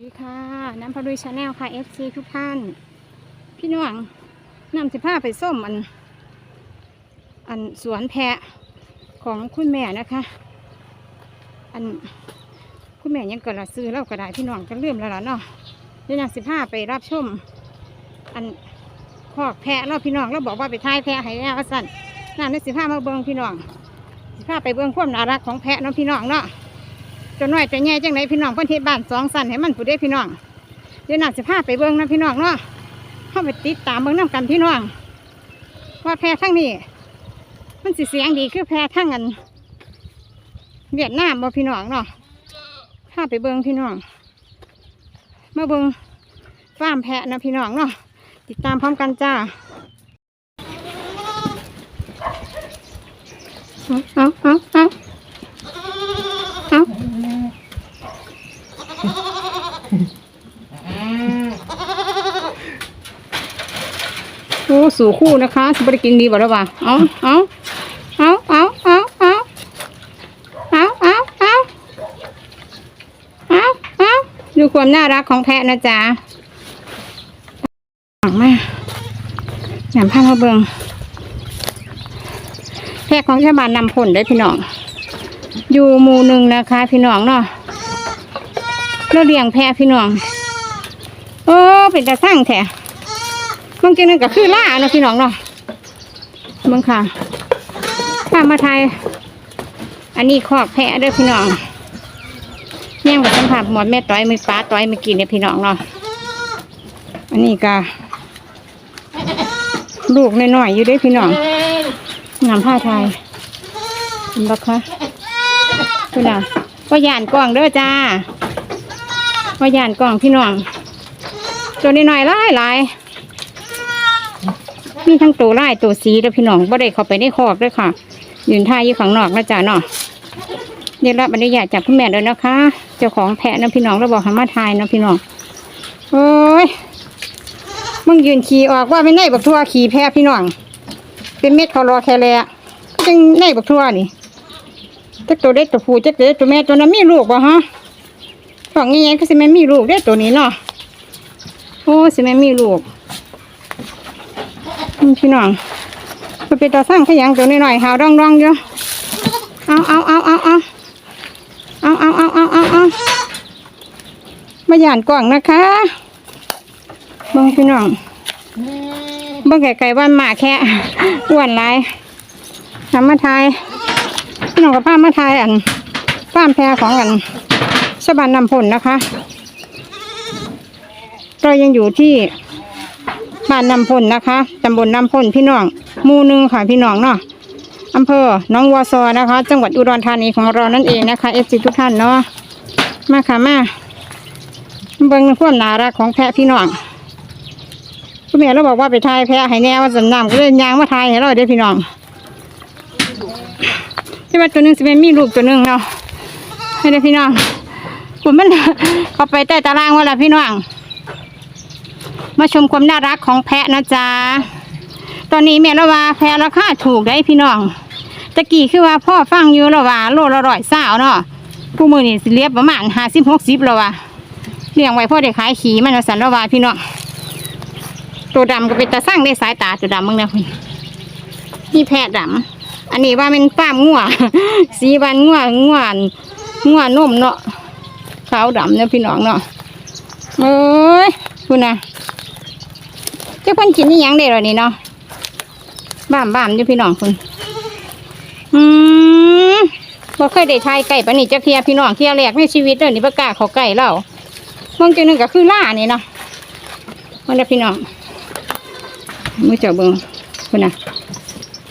สวัสดีค่ะ น้ำพดุยชาแนลค่ะ FC ทุกท่าน พี่น้องนำสิผ้าไปส้มอัน อันสวนแพะของคุณแม่นะคะ อันคุณแม่ยังกระซื้อแล้วก็ได้พี่น้องก็เริ่มแล้วล่ะเนาะเดี๋ยวนำสิผ้าไปรับชม อันคอกแพะเราพี่น้องเราบอกว่าไปท้ายแพะให้แล้วสั่นน้ำนี่สิผ้ามาเบิ้งพี่น้องสิผ้าไปเบิ้งความน่ารักของแพะเนาะพี่น้องเนาะ จะน้อยจะใหญ่จังไหนพี่น้องเพิ่นเทศบ้านสองสันให้มันผู้ได้พี่น้องเดี๋ยวน่าจะพาไปเบิ่งนะพี่น้องเนาะเข้าไปติดตามเบิ่งน้ำกันพี่น้อง ว่าแพรทั้งนี้มันสิเสียงดีคือแพรทั้งอันเวียดนามบ่พี่น้องเนาะพาไปเบิ่งพี่น้องมาเบิ่งฟาร์มแพะนะพี่น้องเนาะติดตามพร้อมกันจ้าเอาเอาเอาเอาเอา โอ้สู่คู่นะคะสบริกินดีบ่แล้ววะเอาเอาเอาเอาเอาเอาเอาเอาเอาเอาเอาดูความน่ารักของแพะนะจ๊ะหวังมากหยามผ้ามาเบิงแพะของชาวบ้านนำผลได้พี่น้อง อยู่หมู่หนึ่งนะคะ พี่น้องเนาะเราเลี้ยงแพะพี่น้อง โอ้เป็นตาสั่งแท้ บางทีนึงก็คือล่าเนาะพี่น้องเนาะเบิ่งค่ะข้ามาไทย อันนี้คอกแพะเด้อพี่น้องแย่งกับสัมผัสหมดแม่ต้อยมือป้าต้อยมือกี้เนี่ยพี่น้องเนาะอันนี้ก็ลูกน้อยๆอยู่เด้อพี่น้องงามผ้าไทยเห็นบักคะพี่น้องว่าย่านกล่องเด้อจ้าว่าย่านกล่องพี่น้องตัวน้อยๆหลายหลายๆ มีทั้งตัวไล่ตัวสีแล้วพี่น้องบ่ได้เข้าไปในคอกด้วยค่ะ ยืนท่าอยู่ข้างนอกนะจ๊ะเนาะเดี๋ยวรับอนุญาตจากคุณแม่เลยนะคะ เจ้าของแพะนะพี่น้องเราบอกให้มาทายนะพี่น้องโอ้ยมึงยืนขี่ออกว่าไม่ในบักทั่วขี่แพะพี่น้อง เป็นเม็ดเขารอแค่แลก็จังในบักทั่วนี่จักตัวเด็กตัวผู้จักเด็กตัวแม่ตัวนั้นมีลูกบ่ฮะฝั่งนี้ยก็สิแม่มีลูกเด้ตัวนี้เนาะโอ้สิแม่มีลูก พี่น้องมันเป็นตาสร้างขยังตัวน้อยๆหาวร่องร่องๆอยู่เอาเอาเอาเอาเอาเอาเอาเอาเอาเอาเอามาหยานกล่องนะคะบิ่งพี่น้องบิ่งไก่ไก่บ้านหมาแค่อ้วนไรทำมาทายพี่น้องกับป้ามาทายอันป้ามแพรของอันชาวบ้านนำผลนะคะเรายังอยู่ที่ บ้านนำพลนะคะตำบลนำพลพี่น้องหมู่หนึ่งค่ะพี่น้องเนาะอำเภอน้องวัวซอนะคะ จังหวัดอุดรธานีของเรานั่นเองนะคะเอฟซีทุกท่านเนาะมาค่ะมาเบิ่งความนารักของแพะพี่น้องคุณแม่เราบอกว่าไปทายแพะให้แน่ว่าสำนำก็เลยยางมาทายให้เราเด้พี่น้องที่ว่าตัวหนึงสิเป็นมีลูกตัวหนึงเนาะให้เด้พี่น้องผมมันเขาไปใต้ตารางว่าละพี่น้อง มาชมความน่ารักของแพะนะจ๊ะตอนนี้แม่ละว่าแพะราคาถูกได้พี่น้องตะกี้คือว่าพ่อฟังอยู่ละว่าโลละร้อยสาวเนาะผู้มือนี่เรียบประมาณห้าสิบหกสิบละว่าเลี้ยงไว้พ่อได้ขายขี่มันว่าสันละว่าพี่น้องตัวดำก็เป็นตาสร้างได้สายตาตัวดำมึงนะพี่นี่แพะดำอันนี้ว่าเป็นป้ามงัวสีบานงัวงัวงัวนุ่มเนาะขาวดำเนี่ยพี่น้องเนาะเอ้ยคุณนะ เจ้าเพิ่นกินนี่ยังได้หรอนี่เนาะบ้ามบ้ามอยู่พี่น้องคุณอืมบ่เคยได้ทายไก่ปานนี่จะเทียพี่น้องเทียแรกในชีวิตเด้อนี่ประกาเขาไก่เล่าบางจังหนึงก็คือล่านี่เนาะมันละพี่น้องมือเจ้าเบิงคุณนะ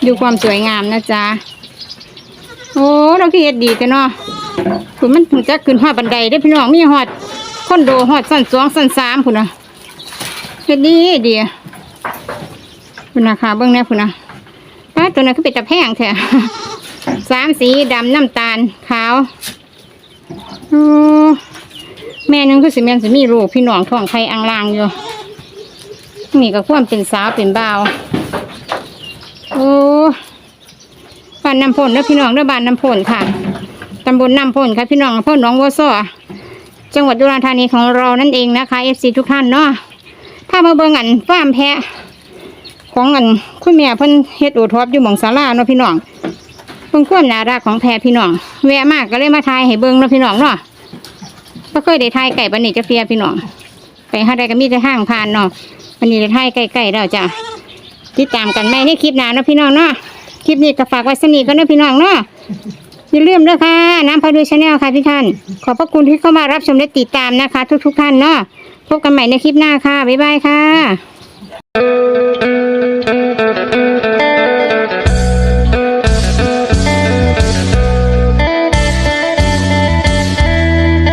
ดูความสวยงามนะจ๊ะโอ้เราคือเฮ็ดดีกันเนาะคุณมันถึงจะขึ้นหอดบันไดได้พี่น้องมีหอดคอนโดหอดสั้นสองสั้นสามคุณนะเฮ็ดดีดี คุณนะคะเบื้องแนี้คุณนะป้าตัวนั้นก็เป็นตะแพงแท้สามสีดำน้ำตาลขาวโอ้แม่นึงคือสิแม่นสิมีลูกพี่น้องท้องไข่อังลางอยู่นี่ก็ความเป็นสาวเป็นบ่าวโอ้บ้านน้ำพลเด้อพี่น้องเด้อบ้านน้ำพลค่ะตำบลน้ำพลค่ะพี่น้องอำเภอหนองวัวซ้อจังหวัดอุดรธานีของเรานั่นเองนะคะ FC ทุกท่านเนาะถ้ามาเบิ่งอันฟาร์มแพะ ของอันคุณแม่เพิ่นเฮ็ดโอทอปอยู่หม่องศาลาเนาะพี่น้องเบิ่งความน่ารักของแพะพี่น้องแวะมากก็เลยมาถ่ายให้เบิ่งเนาะพี่น้องเนาะบ่เคยได้ถ่ายไก่ปานนี้จักเที่ยพี่น้องไปหาได้ก็มีแต่ทางผ่านเนาะวันนี้ได้ถ่ายใกล้ๆแล้วจ้ะติดตามกันใหม่ในคลิปหน้าเนาะพี่น้องเนาะคลิปนี้ก็ฝากไว้สนิทกันเนาะพี่น้องเนาะอย่าลืมด้วยค่ะ น้ำพาดูชาแนลค่ะพี่ท่าน ขอบพระคุณที่เข้ามารับชมและติดตามนะคะ ทุกๆท่านเนาะพบกันใหม่ในคลิปหน้าค่ะ บ๊ายบายค่ะ